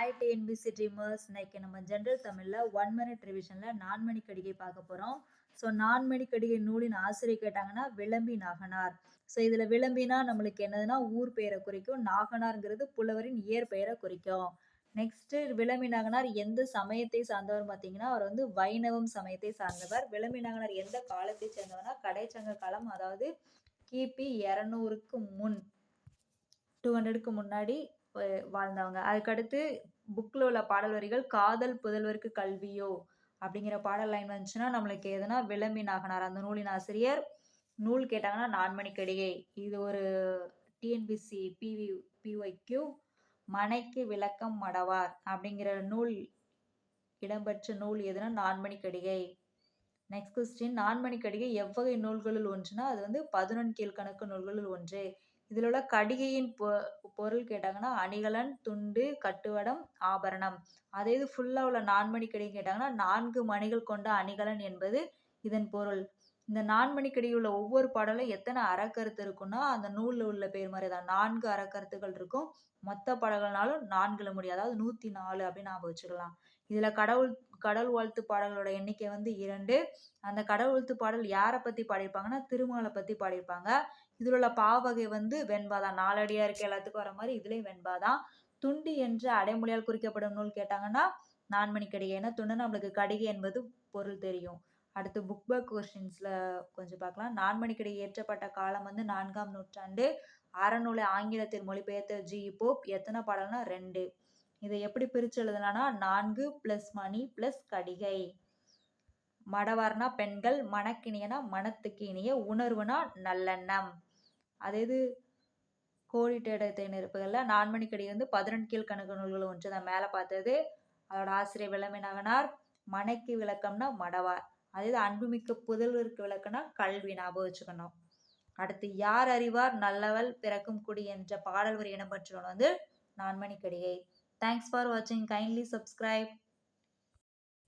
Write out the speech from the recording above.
Hi TNPSC dreamers இன்னைக்கு நம்ம general தமிழில் ஒன் மினிட் ரிவிஷனில் நான்மணி கடிகை பார்க்க போகிறோம் ஸோ நான்மணி கடிகை நூலின் ஆசிரியர் கேட்டாங்கன்னா விளம்பி நாகனார். ஸோ இதில் விளம்பினா நம்மளுக்கு என்னதுன்னா ஊர் பெயரை குறிக்கும். நாகனார்ங்கிறது புலவரின் இயற்பெயரை குறிக்கும். நெக்ஸ்ட்டு விளம்பி நாகனார் எந்த சமயத்தை சார்ந்தவர் பார்த்தீங்கன்னா அவர் வந்து வைணவம் சமயத்தை சார்ந்தவர். விளம்பி நாகனார் எந்த காலத்தை சேர்ந்தவர்னா கடைச்சங்க காலம் அதாவது கிபி இரநூறுக்கு முன் டூ ஹண்ட்ரடுக்கு முன்னாடி வாழ்ந்தவங்க. அதுக்கடுத்து புக்கில் உள்ள பாடல் வரிகள் காதல் புதல்வருக்கு கல்வியோ அப்படிங்கிற பாடல் லைன் வந்துச்சுன்னா நம்மளுக்கு எதுனா விளம்பி நாகனார் அந்த நூலின் ஆசிரியர் நூல் கேட்டாங்கன்னா நான்மணி கடிகை இது ஒரு டிஎன்பிசி பிவி பிஒய்க்யூ மனைக்கு விளக்கம் மடவார் அப்படிங்கிற நூல் இடம்பெற்ற நூல் எதுனா நான்மணிக்கடிகை. நெக்ஸ்ட் கொஸ்டின் நான்மணிக்கடிகை எவ்வகை நூல்களுள் ஒன்றுனா அது வந்து பதினொன் கீழ்கணக்கு நூல்களுள் ஒன்று. இதில் உள்ள கடிகையின் பொ பொருள் கேட்டாங்கன்னா அணிகலன் துண்டு கட்டுவடம் ஆபரணம். அதே இது ஃபுல்லாக உள்ள நான்மணி கடிகை கேட்டாங்கன்னா நான்கு மணிகள் கொண்ட அணிகலன் என்பது இதன் பொருள். இந்த நான்மணி உள்ள ஒவ்வொரு பாடலும் எத்தனை அறக்கருத்து இருக்குன்னா அந்த நூலில் உள்ள பேர் மாதிரி தான் நான்கு அறக்கருத்துகள் இருக்கும். மொத்த பாடல்கள்னாலும் நான்குல முடியும். அதாவது நூற்றி நாலு அப்படின்னு ஞாபகம் வச்சுக்கலாம். இதில் கடவுள் கடல் வாழ்த்து பாடல்களோட எண்ணிக்கை வந்து இரண்டு. அந்த கடவுள் வாழ்த்து பாடல் யாரை பற்றி பாடியிருப்பாங்கன்னா திருமாலை பற்றி பாடியிருப்பாங்க. இதில் உள்ள பாவகை வந்து வெண்பா தான். நாலடியாக இருக்க எல்லாத்துக்கும் வர மாதிரி இதுலேயும் வெண்பா தான். துண்டி என்ற அடைமொழியால் குறிக்கப்படும் நூல் கேட்டாங்கன்னா நான்மணி கடிகை ஏன்னா துண்டு நம்மளுக்கு கடிகை என்பது பொருள் தெரியும். அடுத்து புக் பேக் கொஸ்டின்ஸில் கொஞ்சம் பார்க்கலாம். நான்மணி ஏற்றப்பட்ட இயற்றப்பட்ட காலம் வந்து நான்காம் நூற்றாண்டு. அறநூலை ஆங்கிலத்தில் மொழிபெயர்த்த ஜி போப் எத்தனை பாடல்னா ரெண்டு. இதை எப்படி பிரித்து எழுதலாம்னா நான்கு ப்ளஸ் மணி ப்ளஸ் கடிகை. மடவார்னா பெண்கள் மணக்கினியனா மனத்துக்கு இனிய உணர்வுனா நல்லெண்ணம். அதே இது கோடிட்டேடத்தை நெருப்புகளில் நான்மணிக்கடி வந்து பதினெண்டு கீழ்கணக்கு நூல்கள் ஒன்று தான் மேலே பார்த்தது அதோட ஆசிரியர் விளம்பினகனார் மனைக்கு விளக்கம்னா மடவார். அதே அன்புமிக்க புதல்வருக்கு விளக்குனா கல்வி ஞாபகம் வச்சுக்கணும். அடுத்து யார் அறிவார் நல்லவள் பிறக்கும் குடி என்ற பாடல் வரி இடம்பெற்றவன் வந்து நான்மணி கடிகை தேங்க்ஸ் ஃபார் வாட்சிங் கைண்ட்லி சப்ஸ்கிரைப்